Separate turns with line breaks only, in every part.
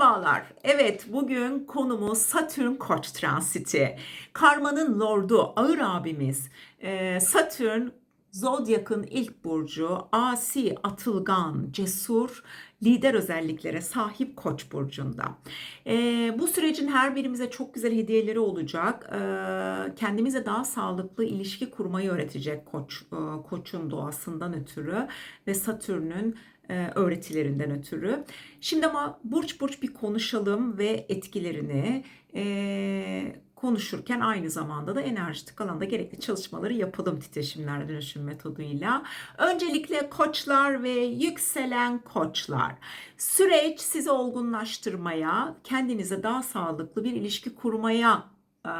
Merhabalar. Evet bugün konumuz Satürn Koç transiti. Karmanın lordu ağır abimiz e, Satürn Zodyak'ın ilk burcu asi, atılgan, cesur, lider özelliklere sahip Koç burcunda. E, bu sürecin her birimize çok güzel hediyeleri olacak. E, kendimize daha sağlıklı ilişki kurmayı öğretecek Koç e, Koç'un doğasından ötürü ve Satürn'ün öğretilerinden ötürü. Şimdi ama burç burç bir konuşalım ve etkilerini e, konuşurken aynı zamanda da enerjitik alanda gerekli çalışmaları yapalım titreşimler dönüşüm metoduyla. Öncelikle koçlar ve yükselen koçlar. Süreç sizi olgunlaştırmaya, kendinize daha sağlıklı bir ilişki kurmaya e,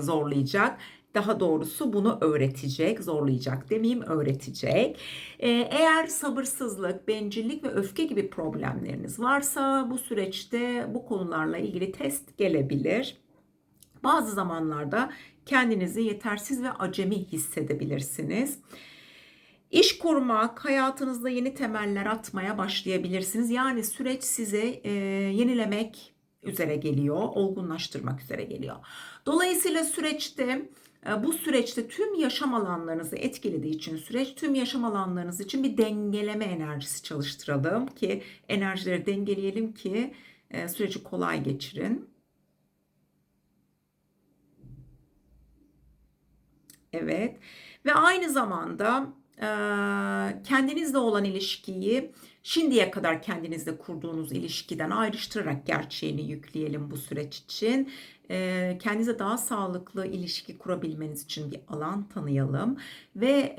zorlayacak daha doğrusu bunu öğretecek, zorlayacak demeyeyim öğretecek. Ee, eğer sabırsızlık, bencillik ve öfke gibi problemleriniz varsa bu süreçte bu konularla ilgili test gelebilir. Bazı zamanlarda kendinizi yetersiz ve acemi hissedebilirsiniz. İş kurmak, hayatınızda yeni temeller atmaya başlayabilirsiniz. Yani süreç size e, yenilemek üzere geliyor, olgunlaştırmak üzere geliyor. Dolayısıyla süreçte bu süreçte tüm yaşam alanlarınızı etkilediği için süreç tüm yaşam alanlarınız için bir dengeleme enerjisi çalıştıralım ki enerjileri dengeleyelim ki e, süreci kolay geçirin. Evet ve aynı zamanda e, kendinizle olan ilişkiyi şimdiye kadar kendinizle kurduğunuz ilişkiden ayrıştırarak gerçeğini yükleyelim bu süreç için. Kendinize daha sağlıklı ilişki kurabilmeniz için bir alan tanıyalım ve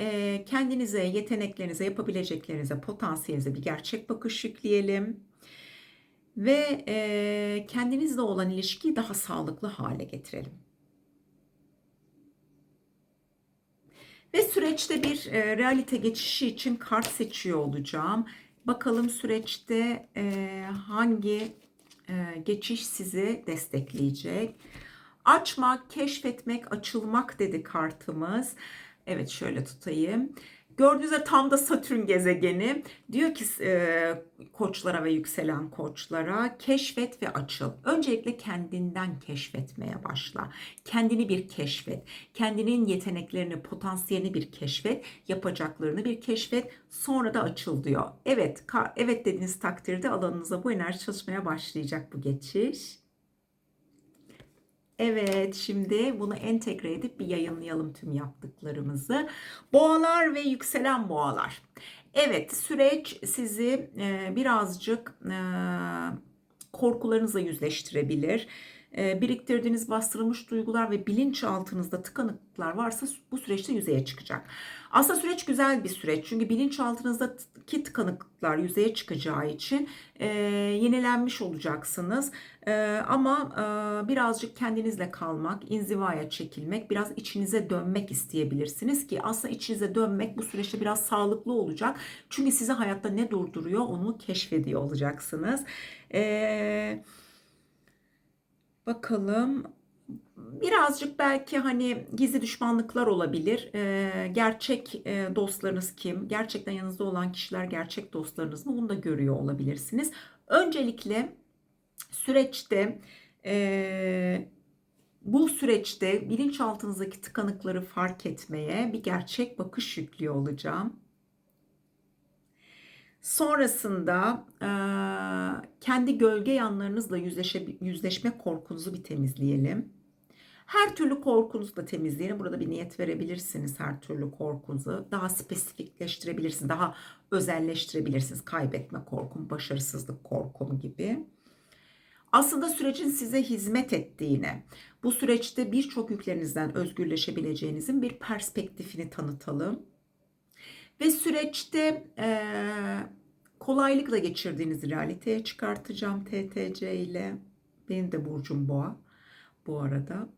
kendinize, yeteneklerinize, yapabileceklerinize, potansiyelinize bir gerçek bakış yükleyelim ve kendinizle olan ilişkiyi daha sağlıklı hale getirelim. Ve süreçte bir realite geçişi için kart seçiyor olacağım. Bakalım süreçte hangi geçiş sizi destekleyecek. Açmak, keşfetmek, açılmak dedi kartımız. Evet şöyle tutayım. Gördüğünüzde tam da Satürn gezegeni diyor ki e, koçlara ve yükselen koçlara keşfet ve açıl. Öncelikle kendinden keşfetmeye başla. Kendini bir keşfet. Kendinin yeteneklerini, potansiyelini bir keşfet. Yapacaklarını bir keşfet. Sonra da açıl diyor. Evet, evet dediğiniz takdirde alanınıza bu enerji çalışmaya başlayacak bu geçiş. Evet şimdi bunu entegre edip bir yayınlayalım tüm yaptıklarımızı. Boğalar ve yükselen boğalar. Evet süreç sizi e, birazcık e, korkularınızla yüzleştirebilir biriktirdiğiniz bastırılmış duygular ve bilinçaltınızda tıkanıklıklar varsa bu süreçte yüzeye çıkacak. Aslında süreç güzel bir süreç. Çünkü bilinçaltınızdaki tıkanıklıklar yüzeye çıkacağı için e, yenilenmiş olacaksınız. E, ama e, birazcık kendinizle kalmak, inzivaya çekilmek, biraz içinize dönmek isteyebilirsiniz ki aslında içinize dönmek bu süreçte biraz sağlıklı olacak. Çünkü sizi hayatta ne durduruyor onu keşfediyor olacaksınız. Eee Bakalım. Birazcık belki hani gizli düşmanlıklar olabilir. Ee, gerçek e, dostlarınız kim? Gerçekten yanınızda olan kişiler gerçek dostlarınız mı? Bunu da görüyor olabilirsiniz. Öncelikle süreçte e, bu süreçte bilinçaltınızdaki tıkanıkları fark etmeye bir gerçek bakış yüklüyor olacağım. Sonrasında e, kendi gölge yanlarınızla yüzleşe, yüzleşme korkunuzu bir temizleyelim. Her türlü korkunuzu da temizleyelim. Burada bir niyet verebilirsiniz her türlü korkunuzu. Daha spesifikleştirebilirsiniz, daha özelleştirebilirsiniz. Kaybetme korkum, başarısızlık korkum gibi. Aslında sürecin size hizmet ettiğine, bu süreçte birçok yüklerinizden özgürleşebileceğinizin bir perspektifini tanıtalım. Ve süreçte kolaylıkla geçirdiğiniz realiteye çıkartacağım TTC ile. Benim de burcum boğa bu arada.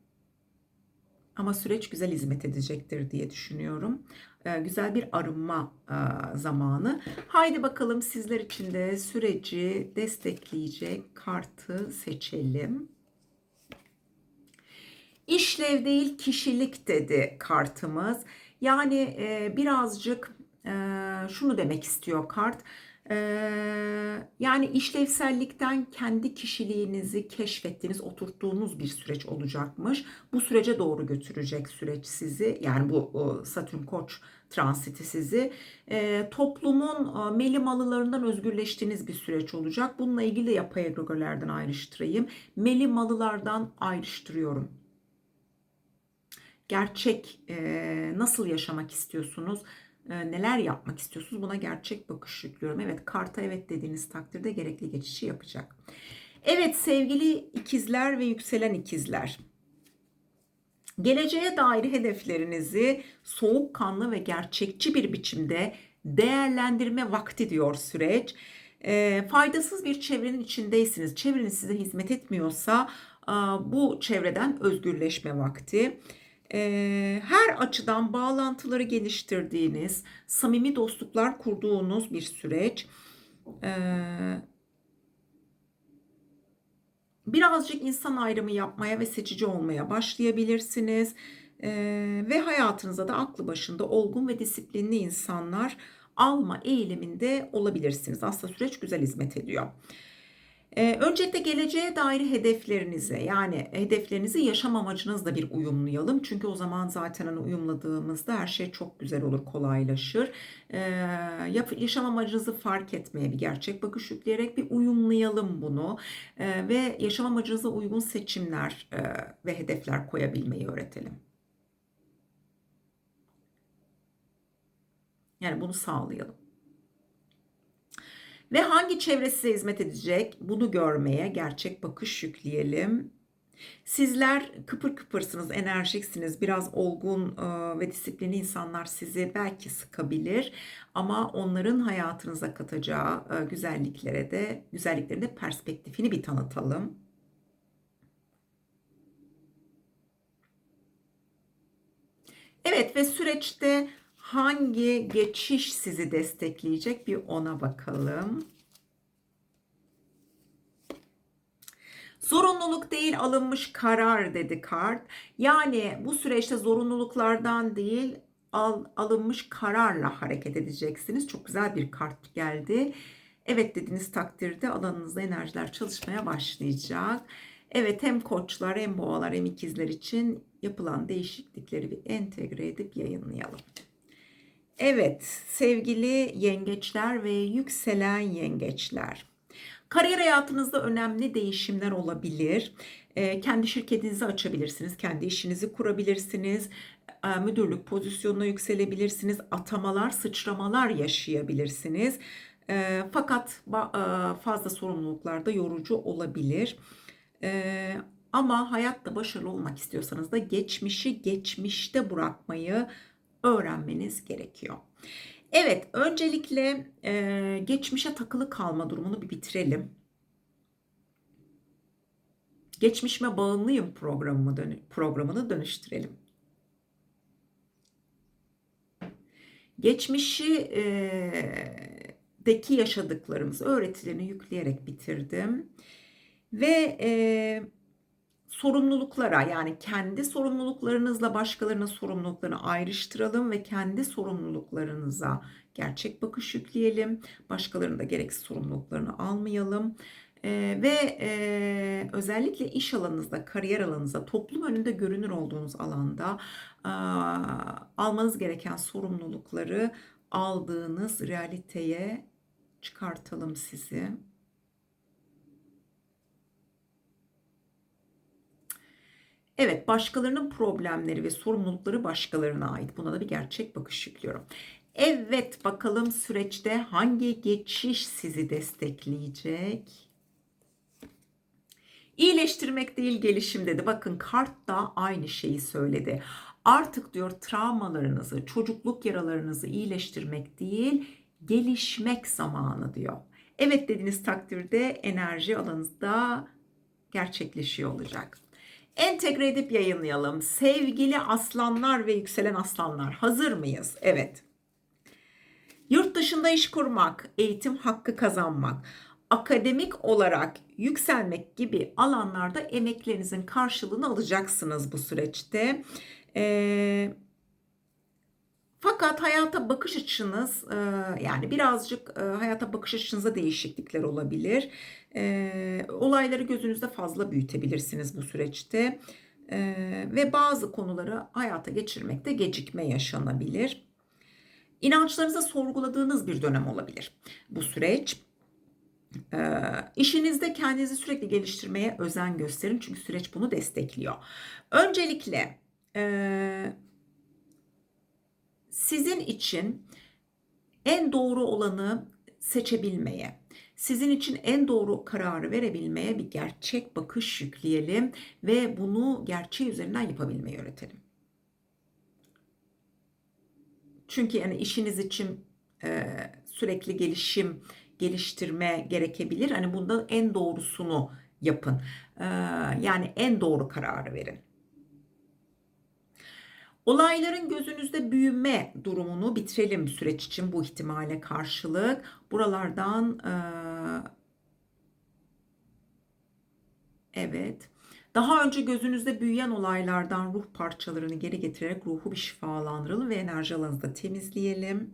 Ama süreç güzel hizmet edecektir diye düşünüyorum. Ee, güzel bir arınma e, zamanı. Haydi bakalım sizler için de süreci destekleyecek kartı seçelim. İşlev değil kişilik dedi kartımız. Yani e, birazcık e, şunu demek istiyor kart. Ee, yani işlevsellikten kendi kişiliğinizi keşfettiğiniz, oturttuğunuz bir süreç olacakmış. Bu sürece doğru götürecek süreç sizi. Yani bu Satürn Koç transiti sizi e, toplumun e, melimalılarından özgürleştiğiniz bir süreç olacak. Bununla ilgili de yapay egolerden ayrıştırayım. Melimalılardan ayrıştırıyorum. Gerçek e, nasıl yaşamak istiyorsunuz? E, neler yapmak istiyorsunuz buna gerçek bakış yüklüyorum. Evet karta evet dediğiniz takdirde gerekli geçişi yapacak. Evet sevgili ikizler ve yükselen ikizler. Geleceğe dair hedeflerinizi soğukkanlı ve gerçekçi bir biçimde değerlendirme vakti diyor süreç. E, faydasız bir çevrenin içindeysiniz. Çevreniz size hizmet etmiyorsa bu çevreden özgürleşme vakti her açıdan bağlantıları geliştirdiğiniz, samimi dostluklar kurduğunuz bir süreç. birazcık insan ayrımı yapmaya ve seçici olmaya başlayabilirsiniz. ve hayatınıza da aklı başında olgun ve disiplinli insanlar alma eğiliminde olabilirsiniz. Aslında süreç güzel hizmet ediyor. Ee, öncelikle geleceğe dair hedeflerinize yani hedeflerinizi yaşam amacınızla bir uyumlayalım. Çünkü o zaman zaten hani uyumladığımızda her şey çok güzel olur, kolaylaşır. Ee, yaşam amacınızı fark etmeye bir gerçek bakış yükleyerek bir uyumlayalım bunu. Ee, ve yaşam amacınıza uygun seçimler e, ve hedefler koyabilmeyi öğretelim. Yani bunu sağlayalım. Ve hangi çevre size hizmet edecek bunu görmeye gerçek bakış yükleyelim. Sizler kıpır kıpırsınız, enerjiksiniz, biraz olgun e, ve disiplinli insanlar sizi belki sıkabilir ama onların hayatınıza katacağı e, güzelliklere de güzelliklerin de perspektifini bir tanıtalım. Evet ve süreçte hangi geçiş sizi destekleyecek bir ona bakalım. Zorunluluk değil alınmış karar dedi kart. Yani bu süreçte zorunluluklardan değil al, alınmış kararla hareket edeceksiniz. Çok güzel bir kart geldi. Evet dediğiniz takdirde alanınızda enerjiler çalışmaya başlayacak. Evet hem koçlar hem boğalar hem ikizler için yapılan değişiklikleri bir entegre edip yayınlayalım. Evet sevgili yengeçler ve yükselen yengeçler. Kariyer hayatınızda önemli değişimler olabilir. E, kendi şirketinizi açabilirsiniz, kendi işinizi kurabilirsiniz, e, müdürlük pozisyonuna yükselebilirsiniz, atamalar, sıçramalar yaşayabilirsiniz. E, fakat e, fazla sorumluluklar da yorucu olabilir. E, ama hayatta başarılı olmak istiyorsanız da geçmişi geçmişte bırakmayı öğrenmeniz gerekiyor. Evet, öncelikle e, geçmişe takılı kalma durumunu bir bitirelim. Geçmişime bağımlıyım programımı dönü programını dönüştürelim. Geçmişi e, deki yaşadıklarımız öğretilerini yükleyerek bitirdim. Ve e, sorumluluklara yani kendi sorumluluklarınızla başkalarının sorumluluklarını ayrıştıralım ve kendi sorumluluklarınıza gerçek bakış yükleyelim. Başkalarının da gereksiz sorumluluklarını almayalım. Ee, ve e, özellikle iş alanınızda, kariyer alanınızda, toplum önünde görünür olduğunuz alanda e, almanız gereken sorumlulukları aldığınız realiteye çıkartalım sizi. Evet başkalarının problemleri ve sorumlulukları başkalarına ait. Buna da bir gerçek bakış yüklüyorum. Evet bakalım süreçte hangi geçiş sizi destekleyecek? İyileştirmek değil gelişim dedi. Bakın kart da aynı şeyi söyledi. Artık diyor travmalarınızı, çocukluk yaralarınızı iyileştirmek değil, gelişmek zamanı diyor. Evet dediğiniz takdirde enerji alanınızda gerçekleşiyor olacak entegre edip yayınlayalım. Sevgili aslanlar ve yükselen aslanlar hazır mıyız? Evet. Yurt dışında iş kurmak, eğitim hakkı kazanmak, akademik olarak yükselmek gibi alanlarda emeklerinizin karşılığını alacaksınız bu süreçte. Ee, Fakat hayata bakış açınız e, yani birazcık e, hayata bakış açınıza değişiklikler olabilir. E, olayları gözünüzde fazla büyütebilirsiniz bu süreçte. Ve bazı konuları hayata geçirmekte gecikme yaşanabilir. İnançlarınızı sorguladığınız bir dönem olabilir bu süreç. E, işinizde kendinizi sürekli geliştirmeye özen gösterin çünkü süreç bunu destekliyor. Öncelikle e, sizin için en doğru olanı seçebilmeye, sizin için en doğru kararı verebilmeye bir gerçek bakış yükleyelim ve bunu gerçeği üzerinden yapabilmeyi öğretelim. Çünkü yani işiniz için e, sürekli gelişim, geliştirme gerekebilir. Hani bunda en doğrusunu yapın. E, yani en doğru kararı verin. Olayların gözünüzde büyüme durumunu bitirelim süreç için bu ihtimale karşılık. Buralardan e, evet. Daha önce gözünüzde büyüyen olaylardan ruh parçalarını geri getirerek ruhu bir şifalandıralım ve enerji alanınızda temizleyelim.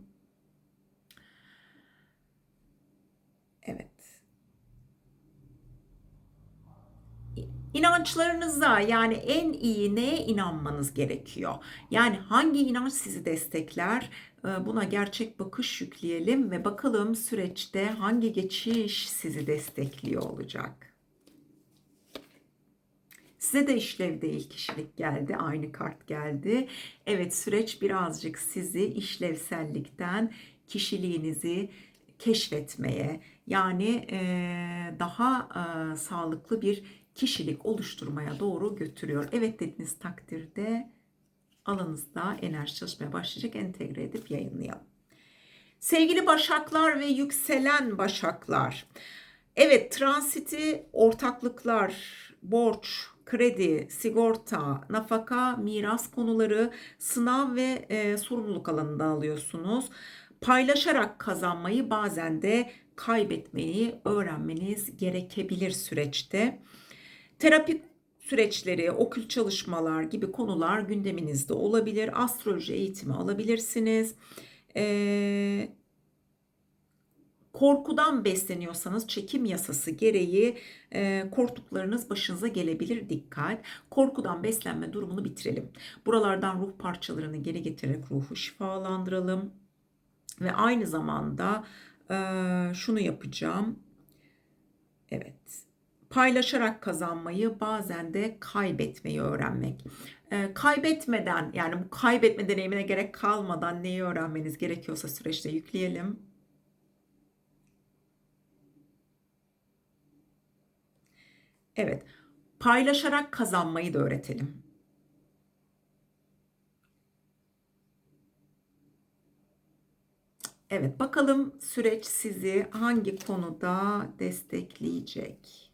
Evet. İnançlarınıza yani en iyi neye inanmanız gerekiyor? Yani hangi inanç sizi destekler? Ee, buna gerçek bakış yükleyelim ve bakalım süreçte hangi geçiş sizi destekliyor olacak. Size de işlev değil kişilik geldi. Aynı kart geldi. Evet süreç birazcık sizi işlevsellikten kişiliğinizi keşfetmeye yani daha sağlıklı bir kişilik oluşturmaya doğru götürüyor. Evet dediğiniz takdirde alanınızda enerji çalışmaya başlayacak entegre edip yayınlayalım. Sevgili başaklar ve yükselen başaklar. Evet transiti ortaklıklar, borç, kredi, sigorta, nafaka, miras konuları, sınav ve e, sorumluluk alanında alıyorsunuz. Paylaşarak kazanmayı bazen de kaybetmeyi öğrenmeniz gerekebilir süreçte. Terapi süreçleri, okült çalışmalar gibi konular gündeminizde olabilir. Astroloji eğitimi alabilirsiniz. Ee, korkudan besleniyorsanız çekim yasası gereği e, korktuklarınız başınıza gelebilir. Dikkat. Korkudan beslenme durumunu bitirelim. Buralardan ruh parçalarını geri getirerek ruhu şifalandıralım. Ve aynı zamanda e, şunu yapacağım. Evet paylaşarak kazanmayı bazen de kaybetmeyi öğrenmek. E, kaybetmeden yani bu kaybetme deneyimine gerek kalmadan neyi öğrenmeniz gerekiyorsa süreçte yükleyelim. Evet, paylaşarak kazanmayı da öğretelim. Evet, bakalım süreç sizi hangi konuda destekleyecek?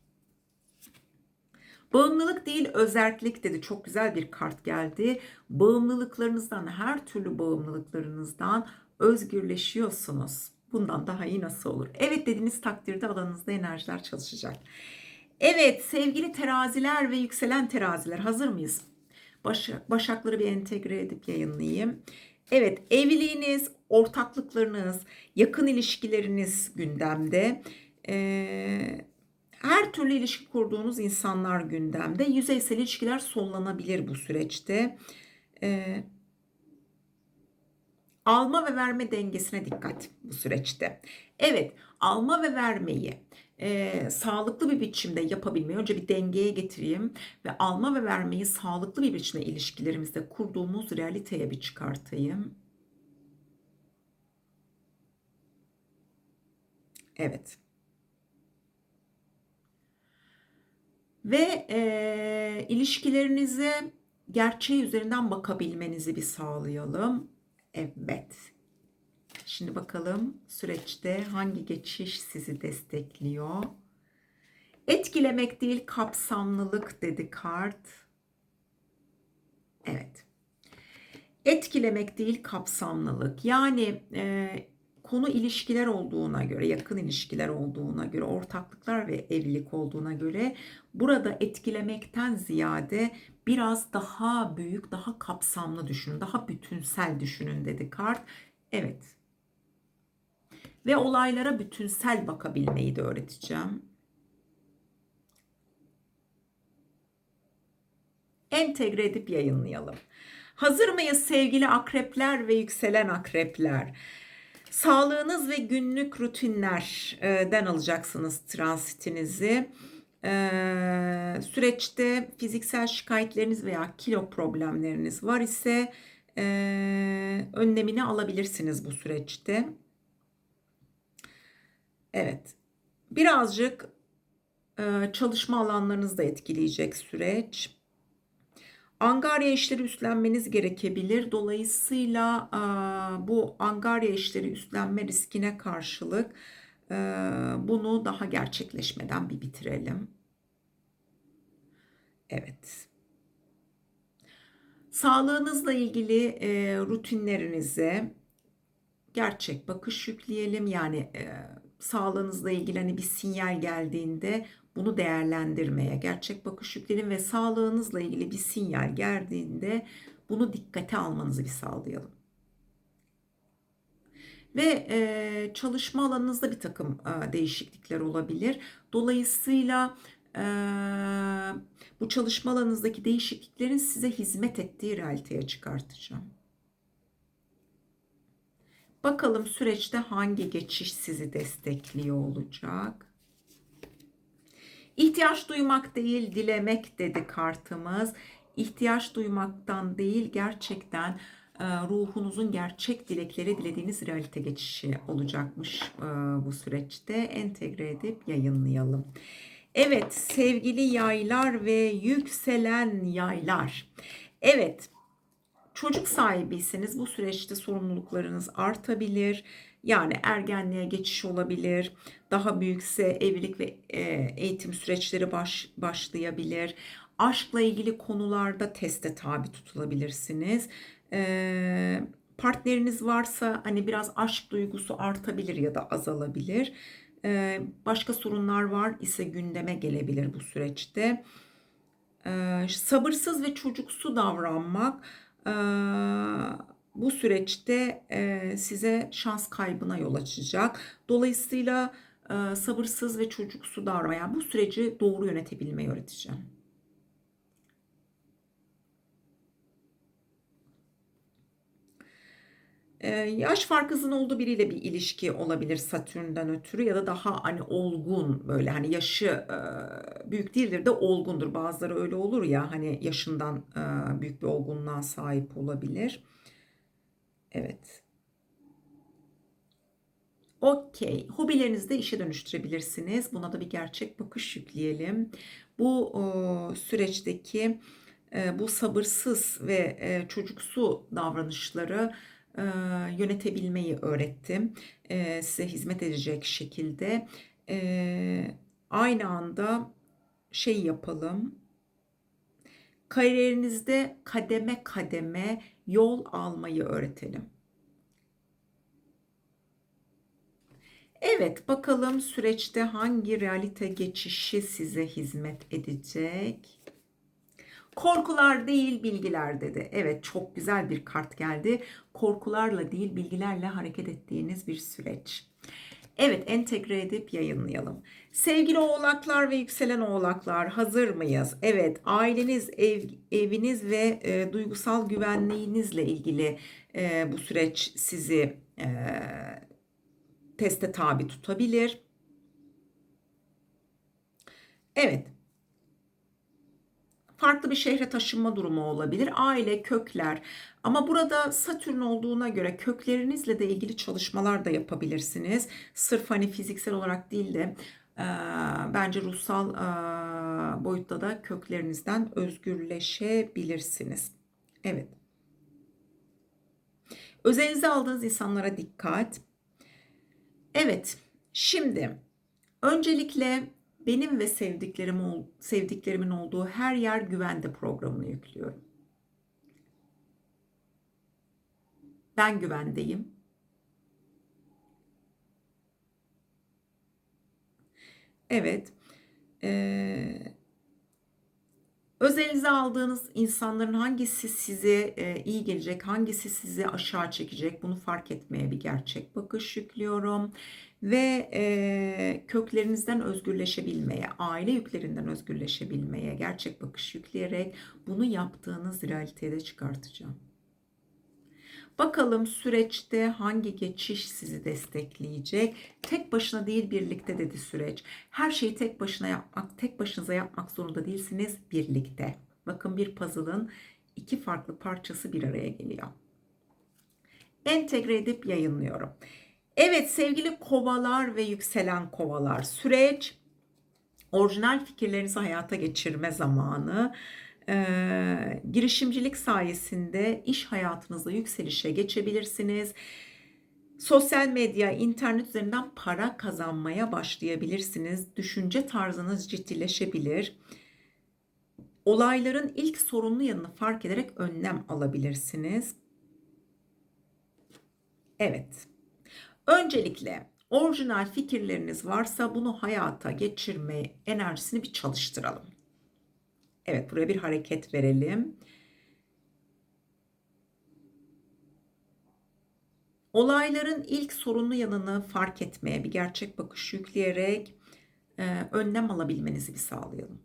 Bağımlılık değil özerklik dedi. Çok güzel bir kart geldi. Bağımlılıklarınızdan, her türlü bağımlılıklarınızdan özgürleşiyorsunuz. Bundan daha iyi nasıl olur? Evet dediğiniz takdirde alanınızda enerjiler çalışacak. Evet sevgili teraziler ve yükselen teraziler hazır mıyız? Başak, başakları bir entegre edip yayınlayayım. Evet evliliğiniz, ortaklıklarınız, yakın ilişkileriniz gündemde. Ee, her türlü ilişki kurduğunuz insanlar gündemde. Yüzeysel ilişkiler sonlanabilir bu süreçte. Ee, alma ve verme dengesine dikkat bu süreçte. Evet, alma ve vermeyi e, sağlıklı bir biçimde yapabilmeyi önce bir dengeye getireyim ve alma ve vermeyi sağlıklı bir biçimde ilişkilerimizde kurduğumuz realiteye bir çıkartayım. Evet. Ve e, ilişkilerinize gerçeği üzerinden bakabilmenizi bir sağlayalım. Evet. Şimdi bakalım süreçte hangi geçiş sizi destekliyor? Etkilemek değil kapsamlılık dedi kart. Evet. Etkilemek değil kapsamlılık. Yani e, konu ilişkiler olduğuna göre, yakın ilişkiler olduğuna göre, ortaklıklar ve evlilik olduğuna göre burada etkilemekten ziyade biraz daha büyük, daha kapsamlı düşünün, daha bütünsel düşünün dedi kart. Evet. Ve olaylara bütünsel bakabilmeyi de öğreteceğim. Entegre edip yayınlayalım. Hazır mıyız sevgili akrepler ve yükselen akrepler? Sağlığınız ve günlük rutinlerden alacaksınız transitinizi. Ee, süreçte fiziksel şikayetleriniz veya kilo problemleriniz var ise e, önlemini alabilirsiniz bu süreçte. Evet. Birazcık e, çalışma alanlarınızı da etkileyecek süreç. Angarya işleri üstlenmeniz gerekebilir. Dolayısıyla bu angarya işleri üstlenme riskine karşılık bunu daha gerçekleşmeden bir bitirelim. Evet. Sağlığınızla ilgili rutinlerinize gerçek bakış yükleyelim. Yani sağlığınızla ilgili hani bir sinyal geldiğinde bunu değerlendirmeye, gerçek bakış yükleyelim ve sağlığınızla ilgili bir sinyal geldiğinde bunu dikkate almanızı bir sağlayalım. Ve e, çalışma alanınızda bir takım e, değişiklikler olabilir. Dolayısıyla e, bu çalışma alanınızdaki değişikliklerin size hizmet ettiği realiteye çıkartacağım. Bakalım süreçte hangi geçiş sizi destekliyor olacak? İhtiyaç duymak değil, dilemek dedi kartımız. İhtiyaç duymaktan değil, gerçekten e, ruhunuzun gerçek dilekleri dilediğiniz realite geçişi olacakmış e, bu süreçte. Entegre edip yayınlayalım. Evet sevgili yaylar ve yükselen yaylar. Evet çocuk sahibiyseniz bu süreçte sorumluluklarınız artabilir. Yani ergenliğe geçiş olabilir. Daha büyükse evlilik ve e, eğitim süreçleri baş, başlayabilir. Aşkla ilgili konularda teste tabi tutulabilirsiniz. E, partneriniz varsa hani biraz aşk duygusu artabilir ya da azalabilir. E, başka sorunlar var ise gündeme gelebilir bu süreçte. Sabırsız ve çocuksu davranmak bu süreçte size şans kaybına yol açacak. Dolayısıyla sabırsız ve çocuksu davranmayan bu süreci doğru yönetebilmeyi öğreteceğim. Yaş farkınızın olduğu biriyle bir ilişki olabilir Satürn'den ötürü ya da daha hani olgun böyle hani yaşı e, büyük değildir de olgundur. Bazıları öyle olur ya hani yaşından e, büyük bir olgunluğa sahip olabilir. Evet. Okey. Hobilerinizi de işe dönüştürebilirsiniz. Buna da bir gerçek bakış yükleyelim. Bu o, süreçteki e, bu sabırsız ve e, çocuksu davranışları yönetebilmeyi öğrettim. Size hizmet edecek şekilde. Aynı anda şey yapalım. Kariyerinizde kademe kademe yol almayı öğretelim. Evet, bakalım süreçte hangi realite geçişi size hizmet edecek? Korkular değil bilgiler dedi. Evet çok güzel bir kart geldi. Korkularla değil bilgilerle hareket ettiğiniz bir süreç. Evet entegre edip yayınlayalım. Sevgili oğlaklar ve yükselen oğlaklar hazır mıyız? Evet aileniz, ev, eviniz ve e, duygusal güvenliğinizle ilgili e, bu süreç sizi e, teste tabi tutabilir. Evet farklı bir şehre taşınma durumu olabilir. Aile, kökler. Ama burada Satürn olduğuna göre köklerinizle de ilgili çalışmalar da yapabilirsiniz. Sırf hani fiziksel olarak değil de e, bence ruhsal e, boyutta da köklerinizden özgürleşebilirsiniz. Evet. Özelinize aldığınız insanlara dikkat. Evet. Şimdi öncelikle benim ve sevdiklerim sevdiklerimin olduğu her yer güvende programını yüklüyorum. Ben güvendeyim. Evet. Ee, Özelinize aldığınız insanların hangisi size iyi gelecek, hangisi sizi aşağı çekecek bunu fark etmeye bir gerçek bakış yüklüyorum. Ve e, köklerinizden özgürleşebilmeye, aile yüklerinden özgürleşebilmeye gerçek bakış yükleyerek bunu yaptığınız realiteye de çıkartacağım. Bakalım süreçte hangi geçiş sizi destekleyecek? Tek başına değil birlikte dedi süreç. Her şeyi tek başına yapmak, tek başınıza yapmak zorunda değilsiniz birlikte. Bakın bir puzzle'ın iki farklı parçası bir araya geliyor. Entegre edip yayınlıyorum. Evet sevgili kovalar ve yükselen kovalar süreç orijinal fikirlerinizi hayata geçirme zamanı e, girişimcilik sayesinde iş hayatınızda yükselişe geçebilirsiniz. Sosyal medya, internet üzerinden para kazanmaya başlayabilirsiniz. Düşünce tarzınız ciddileşebilir. Olayların ilk sorunlu yanını fark ederek önlem alabilirsiniz. Evet. Öncelikle orijinal fikirleriniz varsa bunu hayata geçirme enerjisini bir çalıştıralım. Evet buraya bir hareket verelim. Olayların ilk sorunlu yanını fark etmeye bir gerçek bakış yükleyerek e, önlem alabilmenizi bir sağlayalım.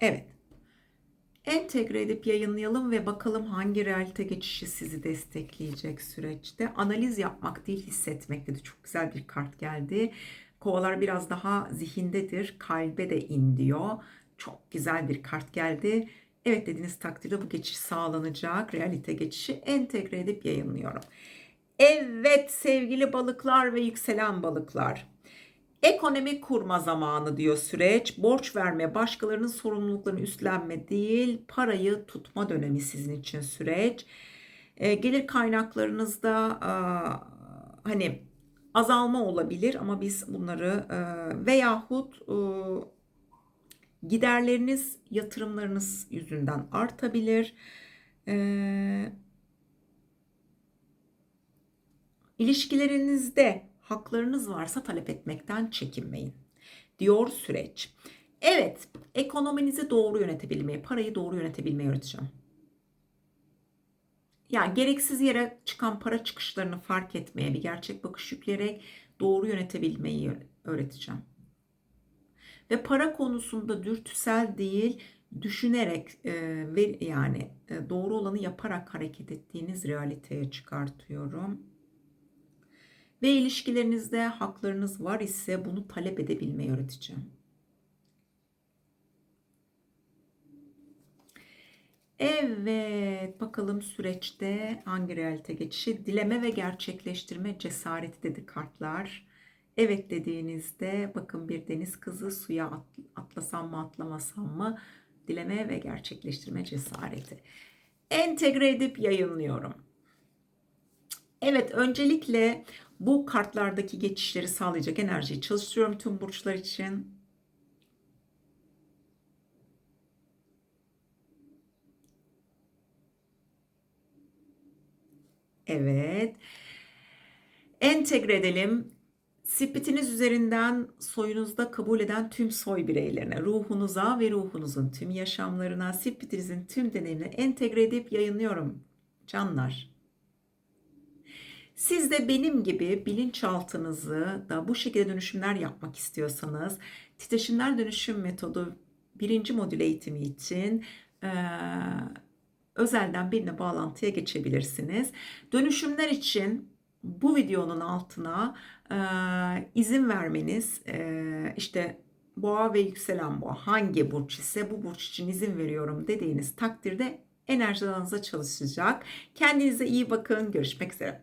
Evet. Entegre edip yayınlayalım ve bakalım hangi realite geçişi sizi destekleyecek süreçte. Analiz yapmak değil hissetmek dedi. Çok güzel bir kart geldi. Kovalar biraz daha zihindedir. Kalbe de in diyor. Çok güzel bir kart geldi. Evet dediğiniz takdirde bu geçiş sağlanacak. Realite geçişi entegre edip yayınlıyorum. Evet sevgili balıklar ve yükselen balıklar. Ekonomik kurma zamanı diyor süreç. Borç verme, başkalarının sorumluluklarını üstlenme değil, parayı tutma dönemi sizin için süreç. E, gelir kaynaklarınızda e, hani azalma olabilir ama biz bunları e, veyahut e, giderleriniz, yatırımlarınız yüzünden artabilir. E, ilişkilerinizde haklarınız varsa talep etmekten çekinmeyin. Diyor süreç. Evet, ekonominizi doğru yönetebilmeyi, parayı doğru yönetebilmeyi öğreteceğim. Yani gereksiz yere çıkan para çıkışlarını fark etmeye, bir gerçek bakış yükleyerek doğru yönetebilmeyi öğreteceğim. Ve para konusunda dürtüsel değil, düşünerek e, ve yani e, doğru olanı yaparak hareket ettiğiniz realiteye çıkartıyorum ve ilişkilerinizde haklarınız var ise bunu talep edebilmeyi öğreteceğim. Evet, bakalım süreçte hangi realite geçişi? Dileme ve gerçekleştirme cesareti dedi kartlar. Evet dediğinizde bakın bir deniz kızı suya atlasam mı atlamasam mı? Dileme ve gerçekleştirme cesareti. Entegre edip yayınlıyorum. Evet öncelikle bu kartlardaki geçişleri sağlayacak enerjiyi çalıştırıyorum tüm burçlar için. Evet. Entegre edelim. Spitiniz üzerinden soyunuzda kabul eden tüm soy bireylerine, ruhunuza ve ruhunuzun tüm yaşamlarına, spitinizin tüm deneyimine entegre edip yayınlıyorum. Canlar. Siz de benim gibi bilinçaltınızı da bu şekilde dönüşümler yapmak istiyorsanız titreşimler dönüşüm metodu birinci modül eğitimi için e, özelden birine bağlantıya geçebilirsiniz. Dönüşümler için bu videonun altına e, izin vermeniz e, işte boğa ve yükselen boğa hangi burç ise bu burç için izin veriyorum dediğiniz takdirde enerji alanınıza çalışacak. Kendinize iyi bakın. Görüşmek üzere.